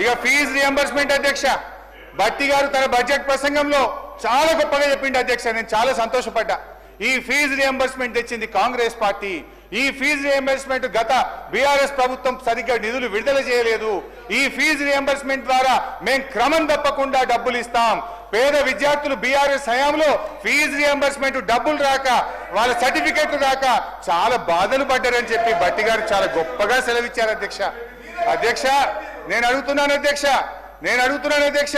ఇక fee reimbursement అధ్యక్ష. భట్టి గారు తన బడ్జెట్ ప్రసంగంలో చాలా గొప్పగా చెప్పిండు అధ్యక్ష. నేను చాలా సంతోషపడ్డా. ఈ ఫీజు రియంబర్స్మెంట్ తెచ్చింది కాంగ్రెస్ పార్టీ. ఈ ఫీజు రియంబర్స్మెంట్ గత బీఆర్ఎస్ ప్రభుత్వం సరిగ్గా నిధులు విడుదల చేయలేదు. ఈ ఫీజు రియంబర్స్మెంట్ ద్వారా మేము క్రమం తప్పకుండా డబ్బులు ఇస్తాం. పేద విద్యార్థులు బీఆర్ఎస్ హయాంలో ఫీజు రియంబర్స్మెంట్ డబ్బులు రాక వాళ్ళ సర్టిఫికెట్లు రాక చాలా బాధలు పడ్డారని చెప్పి భట్టి గారు చాలా గొప్పగా సెలవిచ్చారు అధ్యక్ష. అధ్యక్ష నేను అడుగుతున్నాను అధ్యక్ష నేను అడుగుతున్నాను అధ్యక్ష.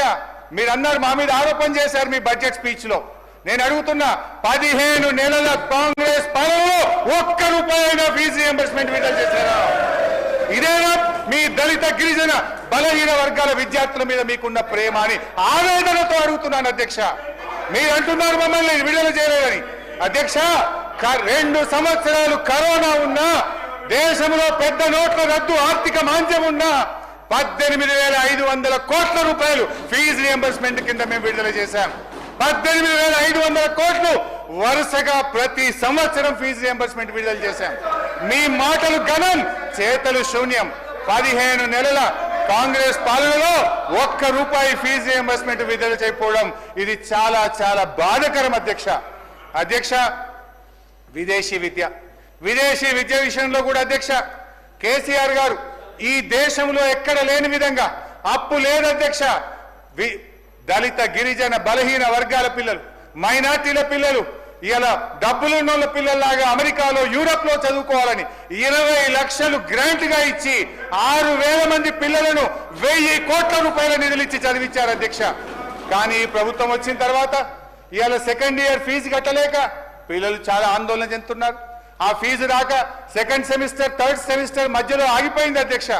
మీరు అన్నారు మా మీద ఆరోపణ చేశారు మీ బడ్జెట్ స్పీచ్లో. నేను అడుగుతున్నా పదిహేను నెలల కాంగ్రెస్ పాలనలో ఒక్క రూపాయైనా ఫీజు రియంబర్స్మెంట్ విడుదల చేశారా? ఇదేనా మీ దళిత గిరిజన బలహీన వర్గాల విద్యార్థుల మీద మీకున్న ప్రేమ అని ఆవేదనతో అడుగుతున్నాను అధ్యక్ష. మీరు అంటున్నారు మమ్మల్ని విడుదల చేయలేదని. అధ్యక్ష క- రెండు సంవత్సరాలు కరోనా ఉన్నా దేశంలో పెద్ద నోట్ల రద్దు ఆర్థిక మాంద్యం ఉన్నా పద్దెనిమిది వేల ఐదు వందల కోట్ల రూపాయలు ఫీజు రియంబర్స్మెంట్ కింద మేము విడుదల చేశాం. పద్దెనిమిది వేల ఐదు వందల కోట్లు వరుసగా ప్రతి సంవత్సరం ఫీజు రియంబర్స్మెంట్ విడుదల చేశాం. మీ మాటలు ఘనం చేతలు శూన్యం. పదిహేను నెలల కాంగ్రెస్ పాలనలో ఒక్క రూపాయి ఫీజు రియంబర్స్మెంట్ విడుదల చేయకపోవడం ఇది చాలా చాలా బాధకరం అధ్యక్ష. అధ్యక్ష విదేశీ విద్య. విదేశీ విద్య విషయంలో కూడా అధ్యక్ష కేసీఆర్ గారు ఈ దేశంలో ఎక్కడ లేని విధంగా అప్పు లేదు అధ్యక్ష. వి- దళిత గిరిజన బలహీన వర్గాల పిల్లలు మైనార్టీల పిల్లలు ఇలా డబ్బులున్నోళ్ళ పిల్లల్లాగా అమెరికాలో యూరప్లో చదువుకోవాలని ఇరవై లక్షలు గ్రాంట్గా ఇచ్చి ఆరు వేల మంది పిల్లలను వెయ్యి కోట్ల రూపాయల నిధులు ఇచ్చి చదివించారు అధ్యక్ష. కానీ ఈ ప్రభుత్వం వచ్చిన తర్వాత ఇవాళ సెకండ్ ఇయర్ ఫీజు కట్టలేక పిల్లలు చాలా ఆందోళన చెందుతున్నారు. ఆ ఫీజు రాక సెకండ్ సెమిస్టర్ థర్డ్ సెమిస్టర్ మధ్యలో ఆగిపోయింది అధ్యక్ష.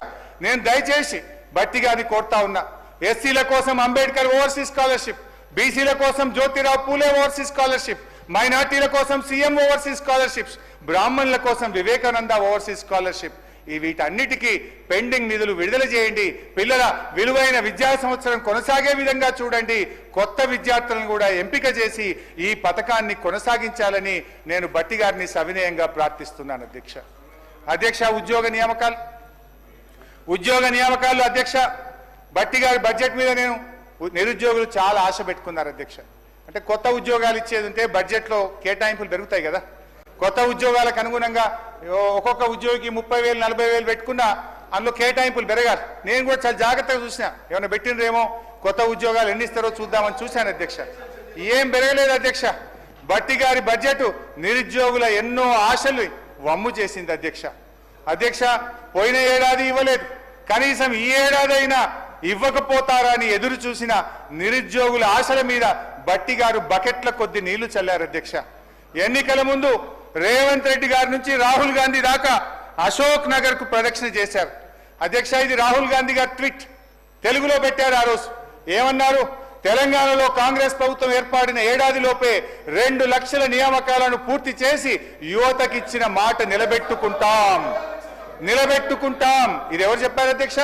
నేను దయచేసి బట్టిగా అది కోరుతా ఉన్నా. ఎస్సీల కోసం అంబేద్కర్ ఓవర్సీస్ స్కాలర్షిప్ బీసీల కోసం జ్యోతిరావు పూలే ఓవర్సీస్ స్కాలర్షిప్ మైనార్టీల కోసం సీఎం ఓవర్సీస్ స్కాలర్షిప్స్ బ్రాహ్మణుల కోసం వివేకానంద ఓవర్సీస్ స్కాలర్షిప్ ఈ వీటన్నిటికీ పెండింగ్ నిధులు విడుదల చేయండి. పిల్లల విలువైన విద్యా సంవత్సరం కొనసాగే విధంగా చూడండి. కొత్త విద్యార్థులను కూడా ఎంపిక చేసి ఈ పథకాన్ని కొనసాగించాలని నేను బట్టి గారిని సవినయంగా ప్రార్థిస్తున్నాను అధ్యక్ష. అధ్యక్ష ఉద్యోగ నియామకాలు. ఉద్యోగ నియామకాలు అధ్యక్ష. బట్టి గారి బడ్జెట్ మీద నేను ఉ- నిరుద్యోగులు చాలా ఆశ పెట్టుకున్నారు అధ్యక్ష. అంటే కొత్త ఉద్యోగాలు ఇచ్చేది ఉంటే బడ్జెట్లో కేటాయింపులు పెరుగుతాయి కదా. కొత్త ఉద్యోగాలకు అనుగుణంగా ఒక్కొక్క ఉద్యోగికి ముప్పై వేలు నలభై వేలు పెట్టుకున్నా అందులో కేటాయింపులు పెరగాలి. నేను కూడా చాలా జాగ్రత్తగా చూసిన. ఏమైనా పెట్టినరేమో కొత్త ఉద్యోగాలు ఎన్ని ఇస్తారో చూద్దామని చూశాను అధ్యక్ష. ఏం పెరగలేదు అధ్యక్ష. బట్టి గారి బడ్జెట్ నిరుద్యోగుల ఎన్నో ఆశలు వమ్ము చేసింది అధ్యక్ష. అధ్యక్ష పోయిన ఏడాది ఇవ్వలేదు. కనీసం ఈ ఏడాది అయినా ఇవ్వకపోతారా అని ఎదురు చూసిన నిరుద్యోగుల ఆశల మీద బట్టి గారు బకెట్ల కొద్ది నీళ్ళు చల్లారు అధ్యక్ష. ఎన్నికల ముందు రేవంత్ రెడ్డి గారి నుంచి రాహుల్ గాంధీ దాకా అశోక్ నగర్కు ప్రదక్షిణ చేశారు. అధ్యక్ష ఇది రాహుల్ గాంధీ గారు ట్వీట్. తెలుగులో పెట్టారు ఆ రోజు. ఏమన్నారు? తెలంగాణలో కాంగ్రెస్ ప్రభుత్వం ఏర్పడిన ఏడాదిలోపే రెండు లక్షల నియామకాలను పూర్తి చేసి యువతకిచ్చిన మాట నిలబెట్టుకుంటాం. నిలబెట్టుకుంటాం. ఇది ఎవరు చెప్పారు అధ్యక్ష?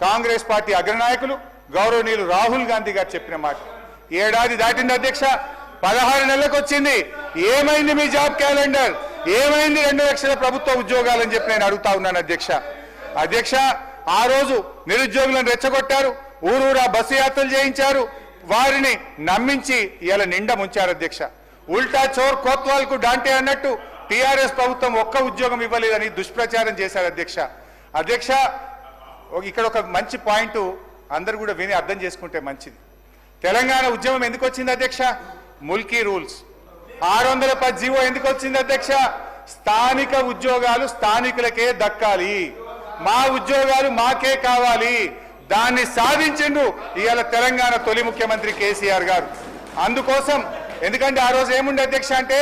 కాంగ్రెస్ పార్టీ అగ్రనాయకులు గౌరవనీయులు రాహుల్ గాంధీ గారు చెప్పిన మాట. ఏడాది దాటింది అధ్యక్ష. పదహారు నెలలకు వచ్చింది. ఏమైంది మీ జాబ్ క్యాలెండర్? ఏమైంది రెండు లక్షల ప్రభుత్వ ఉద్యోగాలని చెప్పి నేను అడుగుతా ఉన్నాను అధ్యక్ష. అధ్యక్ష ఆ రోజు నిరుద్యోగులను రెచ్చగొట్టారు. ఊరూరా బస్సు యాత్రలు చేయించారు. వారిని నమ్మించి ఇలా నిండా ముంచారు అధ్యక్ష. ఉల్టా చోర్ కోత్వాల్కు డాంటే అన్నట్టు టిఆర్ఎస్ ప్రభుత్వం ఒక్క ఉద్యోగం ఇవ్వలేదని దుష్ప్రచారం చేశారు అధ్యక్ష. అధ్యక్ష ఇక్కడ ఒక మంచి పాయింట్ అందరు కూడా విని అర్థం చేసుకుంటే మంచిది. తెలంగాణ ఉద్యమం ఎందుకు వచ్చింది అధ్యక్ష? ముల్కీ రూల్స్. ఆరు వందల పది జీవో ఎందుకు వచ్చింది అధ్యక్ష? స్థానిక ఉద్యోగాలు స్థానికులకే దక్కాలి. మా ఉద్యోగాలు మాకే కావాలి. దాన్ని సాధించిండు ఇవాళ తెలంగాణ తొలి ముఖ్యమంత్రి కేసీఆర్ గారు. అందుకోసం ఎందుకంటే ఆ రోజు ఏముండే అధ్యక్ష అంటే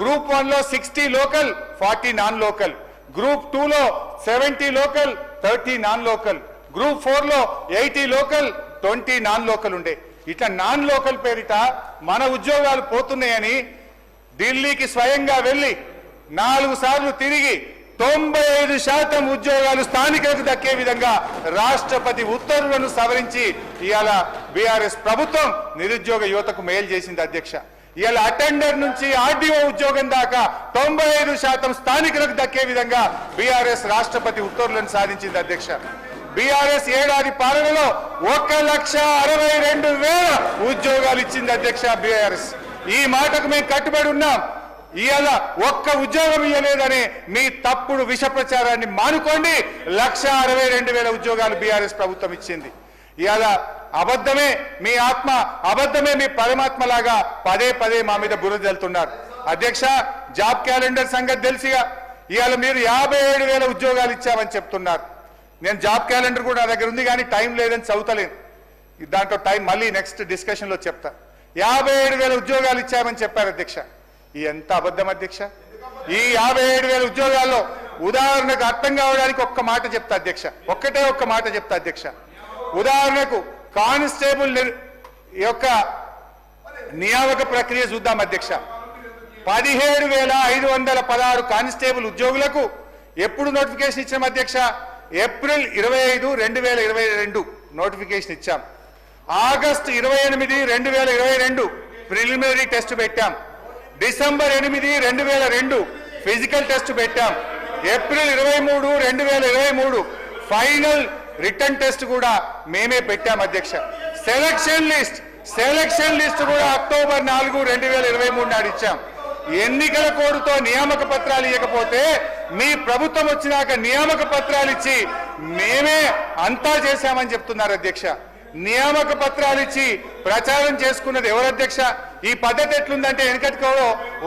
గ్రూప్ వన్లో sixty local forty non local. Group two లో seventy local thirty non local. Group ఫోర్లో eighty local twenty non local ఉండే. ఇట్లా నాన్ లోకల్ పేరిట మన ఉద్యోగాలు పోతున్నాయని ఢిల్లీకి స్వయంగా వెళ్ళి నాలుగు సార్లు తిరిగి తొంభై ఐదు శాతం ఉద్యోగాలు స్థానికులకు దక్కే విధంగా రాష్ట్రపతి ఉత్తర్వులను సవరించి ఇవాళ బీఆర్ఎస్ ప్రభుత్వం నిరుద్యోగ యువతకు మేలు చేసింది అధ్యక్ష. ఇవాళ అటెండర్ నుంచి ఆర్డీఓ ఉద్యోగం దాకా తొంభై శాతం స్థానికులకు దక్కే విధంగా బీఆర్ఎస్ రాష్ట్రపతి ఉత్తర్వులను సాధించింది అధ్యక్ష. బీఆర్ఎస్ ఏడాది పాలనలో ఒక లక్ష అరవై రెండు వేల ఉద్యోగాలు ఇచ్చింది అధ్యక్ష బీఆర్ఎస్. ఈ మాటకు మేము కట్టుబడి ఉన్నాం. ఇవాళ ఒక్క ఉద్యోగం ఇవ్వలేదనే మీ తప్పుడు విష ప్రచారాన్ని మానుకోండి. లక్ష అరవై రెండు వేల ఉద్యోగాలు బీఆర్ఎస్ ప్రభుత్వం ఇచ్చింది. ఇవాళ అబద్ధమే మీ ఆత్మ అబద్ధమే మీ పరమాత్మ లాగా పదే పదే మా మీద బురద జల్లుతున్నారు. అధ్యక్ష జాబ్ క్యాలెండర్ సంగతి తెలిసిగా. ఇవాళ మీరు యాభై ఏడు వేల ఉద్యోగాలు ఇచ్చామని చెప్తున్నారు. నేను జాబ్ క్యాలెండర్ కూడా నా దగ్గర ఉంది కానీ టైం లేదని చదువుతలేను. దాంట్లో టైం మళ్ళీ నెక్స్ట్ డిస్కషన్లో చెప్తా. యాభై ఏడు వేల ఉద్యోగాలు ఇచ్చామని చెప్పారు అధ్యక్ష. ఈ ఎంత అబద్ధం అధ్యక్ష? ఈ యాభై ఏడు వేల ఉద్యోగాల్లో ఉదాహరణకు అర్థం కావడానికి ఒక్క మాట చెప్తా అధ్యక్ష. ఒక్కటే ఒక్క మాట చెప్తా అధ్యక్ష. ఉదాహరణకు కానిస్టేబుల్ యొక్క నియామక ప్రక్రియ చూద్దాం అధ్యక్ష. పదిహేడు వేల ఐదు వందల పదహారు కానిస్టేబుల్ ఉద్యోగులకు ఎప్పుడు నోటిఫికేషన్ ఇచ్చాం అధ్యక్ష? ఏప్రిల్ ఇరవై ఐదు రెండు వేల ఇరవై రెండు నోటిఫికేషన్ ఇచ్చాం. ఆగస్టు ఇరవై ఎనిమిది రెండు వేల ఇరవై రెండు ప్రిలిమినరీ టెస్ట్ పెట్టాం. డిసెంబర్ ఎనిమిది రెండు వేల రెండు ఫిజికల్ టెస్ట్ పెట్టాం. ఏప్రిల్ ఇరవై మూడు రెండు వేల ఇరవై మూడు ఫైనల్ రిటర్న్ టెస్ట్ కూడా మేమే పెట్టాం అధ్యక్ష. సెలక్షన్ లిస్ట్ సెలక్షన్ లిస్ట్ కూడా అక్టోబర్ నాలుగు రెండు వేల ఇరవై మూడు నాడు ఇచ్చాం. ఎన్నికల కోడుతో నియామక పత్రాలు ఇవ్వకపోతే మీ ప్రభుత్వం వచ్చినాక నియామక పత్రాలు ఇచ్చి మేమే అంతా చేశామని చెప్తున్నారు అధ్యక్ష. నియామక పత్రాలు ఇచ్చి ప్రచారం చేసుకున్నది ఎవరు అధ్యక్ష? ఈ పద్ధతి ఎట్లుందంటే వెనకటికో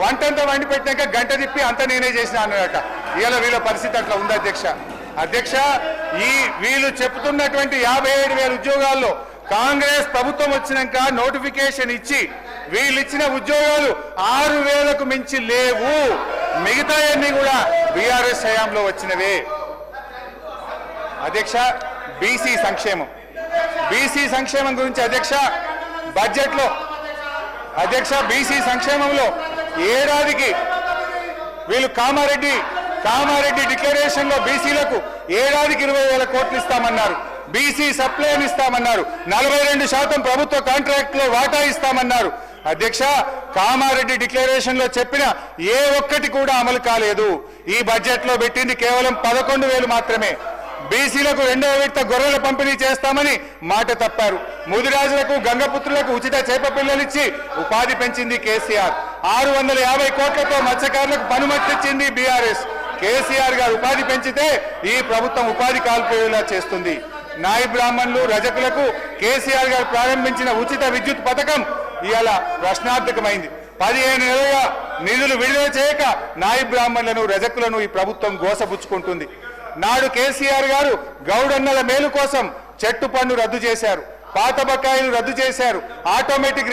వంటంతా వండి పెట్టినాక గంట తిప్పి అంత నేనే చేసిన అన్నదట ఇలా వీళ్ళ పరిస్థితి అట్లా ఉంది అధ్యక్ష. అధ్యక్ష ఈ వీళ్ళు చెప్తున్నటువంటి యాభై ఏడు వేల ఉద్యోగాల్లో కాంగ్రెస్ ప్రభుత్వం వచ్చినాక నోటిఫికేషన్ ఇచ్చి వీళ్ళు ఇచ్చిన ఉద్యోగాలు ఆరు వేలకు మించి లేవు. మిగతా అన్ని కూడా బీఆర్ఎస్ హయాంలో వచ్చినవే. అధ్యక్ష బీసీ సంక్షేమం. బీసీ సంక్షేమం గురించి అధ్యక్ష బడ్జెట్లో అధ్యక్ష బీసీ సంక్షేమంలో ఏడాదికి వీళ్ళు కామారెడ్డి కామారెడ్డి డిక్లరేషన్లో బీసీలకు ఏడాదికి ఇరవై వేల కోట్లు ఇస్తామన్నారు. బీసీ సప్లైన్ ఇస్తామన్నారు. నలభై రెండు శాతం ప్రభుత్వ కాంట్రాక్ట్లో వాటా ఇస్తామన్నారు. అధ్యక్ష కామారెడ్డి డిక్లరేషన్లో చెప్పిన ఏ ఒక్కటి కూడా అమలు కాలేదు. ఈ బడ్జెట్లో పెట్టింది కేవలం పదకొండు వేలు మాత్రమే. బీసీలకు రెండవ విడత గొర్రెల పంపిణీ చేస్తామని మాట తప్పారు. ముదిరాజులకు గంగపుత్రులకు ఉచిత చేప పిల్లలిచ్చి ఉపాధి పెంచింది కేసీఆర్. ఆరు వందల యాభై కోట్లతో మత్స్యకారులకు పనుమతిచ్చింది బీఆర్ఎస్. కేసీఆర్ గారు ఉపాధి పెంచితే ఈ ప్రభుత్వం ఉపాధి కాల్పోయేలా చేస్తుంది. నాయి బ్రాహ్మణులు రజకులకు కేసీఆర్ గారు ప్రారంభించిన ఉచిత విద్యుత్ పథకం ఇవాళ ప్రశ్నార్థకమైంది. పదిహేను నెలలుగా నిధులు విడుదల చేయక నాయి బ్రాహ్మణులను రజకులను ఈ ప్రభుత్వం గోసపుచ్చుకుంటుంది. నాడు కేసీఆర్ గారు గౌడన్నల మేలు కోసం చెట్టు పన్ను రద్దు చేశారు. పాత బకాయిలు రద్దు చేశారు. ఆటోమేటిక్